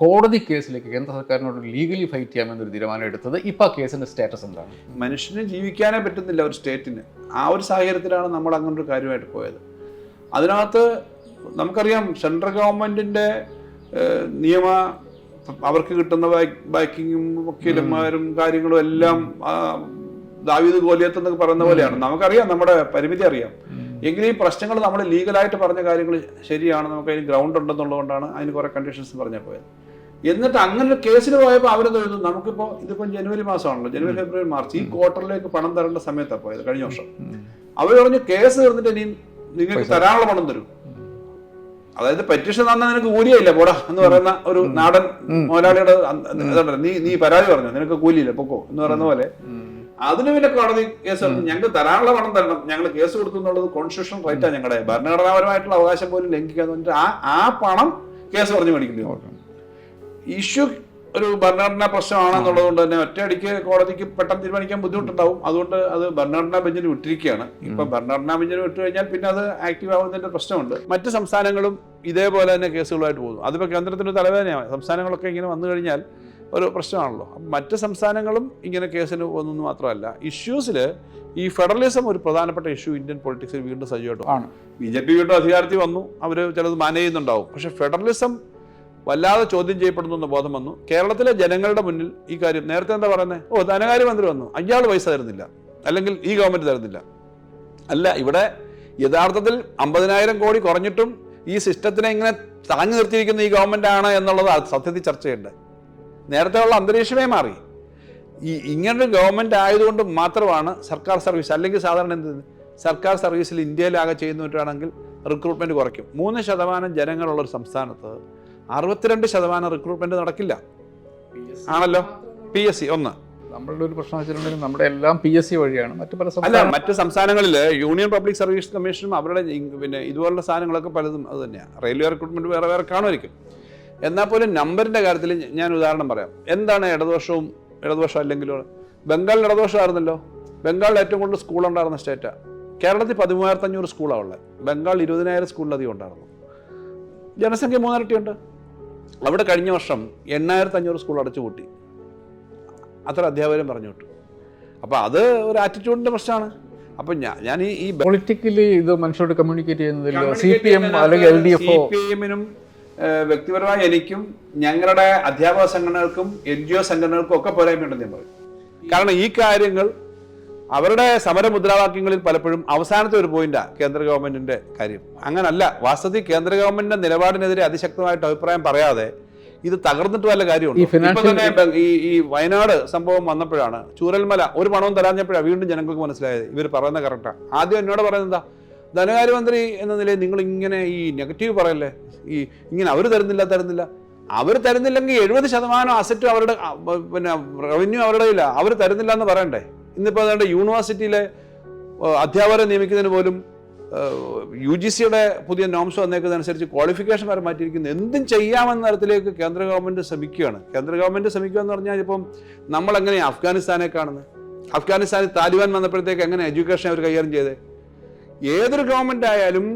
കോടതി കേസിലേക്ക് കേന്ദ്ര സർക്കാരിനോട് ലീഗലി ഫൈറ്റ് ചെയ്യാമെന്നൊരു തീരുമാനം എടുത്തത് ഇപ്പൊ ആ കേസിന്റെ സ്റ്റാറ്റസ് എന്താണ്? മനുഷ്യന് ജീവിക്കാനേ പറ്റുന്നില്ല ഒരു സ്റ്റേറ്റിന് ആ ഒരു സാഹചര്യത്തിലാണ് നമ്മൾ അങ്ങനെ ഒരു കാര്യമായിട്ട് പോയത്. അതിനകത്ത് നമുക്കറിയാം സെൻട്രൽ ഗവൺമെന്റിന്റെ നിയമ അവർക്ക് കിട്ടുന്ന ബാക്കിങ്ങും വക്കീലന്മാരും കാര്യങ്ങളും എല്ലാം ദാവീദ് ഗോലിയത്ത് എന്നൊക്കെ പറയുന്ന പോലെയാണ്. നമുക്കറിയാം നമ്മുടെ പരിമിതി അറിയാം. എങ്കിലും ഈ പ്രശ്നങ്ങൾ നമ്മൾ ലീഗലായിട്ട് പറഞ്ഞ കാര്യങ്ങൾ ശരിയാണ് നമുക്ക് അതിന് ഗ്രൗണ്ട് ഉണ്ടെന്നുള്ളതുകൊണ്ടാണ് അതിന് കുറെ കണ്ടീഷൻസ് പറഞ്ഞാൽ പോയത്. എന്നിട്ട് അങ്ങനെ കേസിൽ പോയപ്പോൾ അവരെന്ത് എഴുതുന്നു നമുക്കിപ്പോൾ ഇതിപ്പോൾ ജനുവരി മാസമാണല്ലോ. ജനുവരി ഫെബ്രുവരി മാർച്ച് ഈ ക്വാർട്ടറിലേക്ക് പണം തരേണ്ട സമയത്താണ് പോയത് കഴിഞ്ഞ വർഷം. അവർ പറഞ്ഞു കേസ് തീർന്നിട്ട് ഇനി നിങ്ങൾക്ക് തരാനുള്ള പണം തരും. അതായത് പെറ്റീഷൻ തന്നാൽ നിനക്ക് കൂലിയില്ല പോടാ എന്ന് പറയുന്ന ഒരു നാടൻ മുതലാളിയുടെ നീ നീ പരാതി പറഞ്ഞു നിനക്ക് കൂലിയില്ല പൊക്കോ എന്ന് പറയുന്ന പോലെ. അതിന് പിന്നെ കോടതി കേസ് ഞങ്ങൾക്ക് തരാനുള്ള പണം തരണം ഞങ്ങൾ കേസ് കൊടുത്തു എന്നുള്ളത് കോൺസ്റ്റിറ്റ്യൂഷൻ റൈറ്റാണ് ഞങ്ങളുടെ. ഭരണഘടനാപരമായിട്ടുള്ള അവകാശം പോലും ലംഘിക്കാന്ന് പറഞ്ഞിട്ട് ആ ആ പണം കേസ് പറഞ്ഞു മേടിക്കേണ്ടി വന്നു. ഇഷ്യൂ ഒരു ഭരണഘടനാ പ്രശ്നമാണെന്നുള്ളത് കൊണ്ട് തന്നെ ഒറ്റയടിക്ക് കോടതിക്ക് പെട്ടെന്ന് തീരുമാനിക്കാൻ ബുദ്ധിമുട്ടുണ്ടാവും. അതുകൊണ്ട് അത് ഭരണഘടനാ ബെഞ്ചിന് വിട്ടിരിക്കുകയാണ്. ഇപ്പൊ ഭരണഘടനാ ബെഞ്ചിന് വിട്ടു കഴിഞ്ഞാൽ പിന്നെ അത് ആക്റ്റീവ് ആവുന്നതിന്റെ പ്രശ്നമുണ്ട്. മറ്റ് സംസ്ഥാനങ്ങളും ഇതേപോലെ തന്നെ കേസുകളായിട്ട് പോകുന്നു. അതിപ്പോ കേന്ദ്രത്തിന്റെ തലവേദനയാണ് സംസ്ഥാനങ്ങളൊക്കെ ഇങ്ങനെ വന്നു കഴിഞ്ഞാൽ ഒരു പ്രശ്നമാണല്ലോ. മറ്റ് സംസ്ഥാനങ്ങളും ഇങ്ങനെ കേസിന് പോകുന്നു മാത്രമല്ല ഇഷ്യൂസിൽ ഈ ഫെഡറലിസം ഒരു പ്രധാനപ്പെട്ട ഇഷ്യൂ ഇന്ത്യൻ പൊളിറ്റിക്സിൽ വീണ്ടും സജീവമായിട്ട് ആണ്. ബി ജെ പി വീണ്ടും അധികാരത്തിൽ വന്നു. അവർ ചിലത് മാനേജ് ചെയ്യുന്നുണ്ടാവും. പക്ഷെ ഫെഡറലിസം വല്ലാതെ ചോദ്യം ചെയ്യപ്പെടുന്നു എന്ന ബോധം വന്നു. കേരളത്തിലെ ജനങ്ങളുടെ മുന്നിൽ ഈ കാര്യം നേരത്തെ എന്താ പറയുന്നത് ഓ ധനകാര്യമന്ത്രി വന്നു. അയാൾ പൈസ തരുന്നില്ല. അല്ലെങ്കിൽ ഈ ഗവൺമെന്റ് തരുന്നില്ല. അല്ല ഇവിടെ യഥാർത്ഥത്തിൽ അമ്പതിനായിരം കോടി കുറഞ്ഞിട്ടും ഈ സിസ്റ്റത്തിനെ ഇങ്ങനെ താങ്ങി നിർത്തിയിരിക്കുന്ന ഈ ഗവൺമെന്റ് ആണ് എന്നുള്ളത് സത്യത്തിൽ ചർച്ച ചെയ്യേണ്ടത് നേരത്തെ ഉള്ള അന്തരീക്ഷമേ മാറി. ഈ ഇങ്ങനൊരു ഗവൺമെന്റ് ആയതുകൊണ്ട് മാത്രമാണ് സർക്കാർ സർവീസ് അല്ലെങ്കിൽ സാധാരണ എന്ത് സർക്കാർ സർവീസിൽ ഇന്ത്യയിലാകെ ചെയ്യുന്നവരാണെങ്കിൽ റിക്രൂട്ട്മെന്റ് കുറയ്ക്കും. മൂന്ന് ശതമാനം ജനങ്ങളുള്ള ഒരു സംസ്ഥാനത്ത് അറുപത്തിരണ്ട് ശതമാനം റിക്രൂട്ട്മെന്റ് നടക്കില്ല. ആണല്ലോ? പി എസ് സി ഒന്ന്. നമ്മളുടെ ഒരു പ്രശ്നം വെച്ചിട്ടുണ്ടെങ്കിൽ നമ്മുടെ എല്ലാം പി എസ് സി വഴിയാണ്. മറ്റു പല അല്ല മറ്റു സംസ്ഥാനങ്ങളിൽ യൂണിയൻ പബ്ലിക് സർവീസ് കമ്മീഷനും അവരുടെ പിന്നെ ഇതുപോലുള്ള സാധനങ്ങളൊക്കെ പലതും അത് തന്നെയാണ് റെയിൽവേ റിക്രൂട്ട്മെന്റ് വേറെ വേറെ കാണുമായിരിക്കും. എന്നാൽ പോലും നമ്പറിന്റെ കാര്യത്തിൽ ഞാൻ ഉദാഹരണം പറയാം. എന്താണ് ഇടദോഷവും ഇടദോഷം അല്ലെങ്കിലും? ബംഗാളിൽ ഇടദോഷമായിരുന്നല്ലോ ബംഗാളിൽ ഏറ്റവും കൂടുതൽ സ്കൂൾ ഉണ്ടായിരുന്ന സ്റ്റേറ്റാണ് കേരളത്തിൽ പതിമൂവായിരത്തഞ്ഞൂറ് സ്കൂളാണ് ഉള്ളത്. ബംഗാൾ ഇരുപതിനായിരം സ്കൂളിലധികം ഉണ്ടായിരുന്നു. ജനസംഖ്യ മൂന്നിരട്ടിയുണ്ട്. അവിടെ കഴിഞ്ഞ വർഷം എണ്ണായിരത്തി അഞ്ഞൂറ് സ്കൂൾ അടച്ചു പൂട്ടി. അത്ര അധ്യാപകരും പറഞ്ഞു വിട്ടു. അപ്പോൾ അത് ഒരു ആറ്റിറ്റ്യൂഡിന്റെ പ്രശ്നമാണ്. അപ്പം ഞാൻ ഞാൻ ഈ പൊളിറ്റിക്കലി ഇത് മനുഷ്യരോട് കമ്മ്യൂണിക്കേറ്റ് ചെയ്യുന്നതിൽ സി പി എം അല്ലെങ്കിൽ L D F C P എമ്മിനും വ്യക്തിപരമായി എനിക്കും ഞങ്ങളുടെ അധ്യാപക സംഘടനകൾക്കും എൻ ജി ഒ സംഘടനകൾക്കും ഒക്കെ പോരായ്മയുണ്ടെന്ന് ഞാൻ പറയും. കാരണം ഈ കാര്യങ്ങൾ അവരുടെ സമര മുദ്രാവാക്യങ്ങളിൽ പലപ്പോഴും അവസാനത്തെ ഒരു പോയിന്റാ കേന്ദ്ര ഗവൺമെന്റിന്റെ കാര്യം. അങ്ങനല്ല വാസ്തവത്തിൽ കേന്ദ്ര ഗവൺമെന്റിന്റെ നിലപാടിനെതിരെ അതിശക്തമായിട്ട് അഭിപ്രായം പറയാതെ ഇത് തകർന്നിട്ട് വല്ല കാര്യമുണ്ട്? ഈ ഈ വയനാട് സംഭവം വന്നപ്പോഴാണ് ചൂരൽമല ഒരു പണവും തരാഞ്ഞപ്പോഴാണ് വീണ്ടും ജനങ്ങൾക്ക് മനസ്സിലായത്. ഇവർ പറയുന്ന കറക്റ്റാ ആദ്യം എന്നോട് പറയുന്നത് എന്താ? ധനകാര്യമന്ത്രി എന്ന നിലയിൽ നിങ്ങൾ ഇങ്ങനെ ഈ നെഗറ്റീവ് പറയല്ലേ? ഈ ഇങ്ങനെ അവർ തരുന്നില്ല തരുന്നില്ല. അവർ തരുന്നില്ലെങ്കിൽ എഴുപത് ശതമാനം അസറ്റ് അവരുടെ പിന്നെ റവന്യൂ അവരുടെ ഇല്ല അവർ തരുന്നില്ല എന്ന് പറയണ്ടേ? ഇന്നിപ്പോൾ അതുകൊണ്ട് യൂണിവേഴ്സിറ്റിയിലെ അധ്യാപകരെ നിയമിക്കുന്നതിന് പോലും യു ജി സിയുടെ പുതിയ നോംസ് വന്നേക്കുന്നതനുസരിച്ച് ക്വാളിഫിക്കേഷൻ വരെ മാറ്റിയിരിക്കുന്നു. എന്തും ചെയ്യാമെന്ന തരത്തിലേക്ക് കേന്ദ്ര ഗവൺമെന്റ് ശ്രമിക്കുകയാണ്. കേന്ദ്ര ഗവൺമെന്റ് ശ്രമിക്കുക എന്ന് പറഞ്ഞാൽ ഇപ്പം നമ്മൾ എങ്ങനെയാണ് അഫ്ഗാനിസ്ഥാനെ കാണുന്നത്? അഫ്ഗാനിസ്ഥാനിൽ താലിബാൻ വന്നപ്പോഴത്തേക്ക് എങ്ങനെ എഡ്യൂക്കേഷൻ അവർ കൈകാര്യം ചെയ്തേ? ഏതൊരു ഗവൺമെന്റ് ആയാലും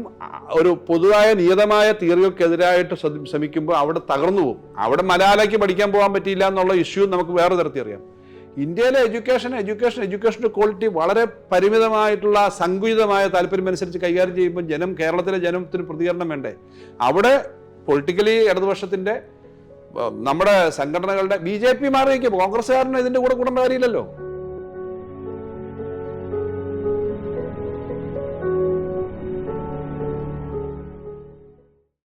ഒരു പൊതുവായ നിയതമായ തീയറികൾക്കെതിരായിട്ട് ശ്രമിക്കുമ്പോൾ അവിടെ തകർന്നു പോകും. അവിടെ മലയാളയ്ക്ക് പഠിക്കാൻ പോകാൻ പറ്റിയില്ല എന്നുള്ള ഇഷ്യൂ നമുക്ക് വേറെ തരത്തിൽ അറിയാം. ഇന്ത്യയിലെ എഡ്യൂക്കേഷൻ എഡ്യൂക്കേഷൻ എഡ്യൂക്കേഷന്റെ ക്വാളിറ്റി വളരെ പരിമിതമായിട്ടുള്ള സങ്കുചിതമായ താല്പര്യം അനുസരിച്ച് കൈകാര്യം ചെയ്യുമ്പോൾ ജനം കേരളത്തിലെ ജനത്തിന് പ്രതികരണം വേണ്ടേ? അവിടെ പൊളിറ്റിക്കലി ഇടതുപക്ഷത്തിന്റെ നമ്മുടെ സംഘടനകളുടെ ബി ജെ പി മാറിയേക്കും കോൺഗ്രസ്സുകാരനെ ഇതിന്റെ കൂടെ കൂടേണ്ട കാര്യമില്ലല്ലോ.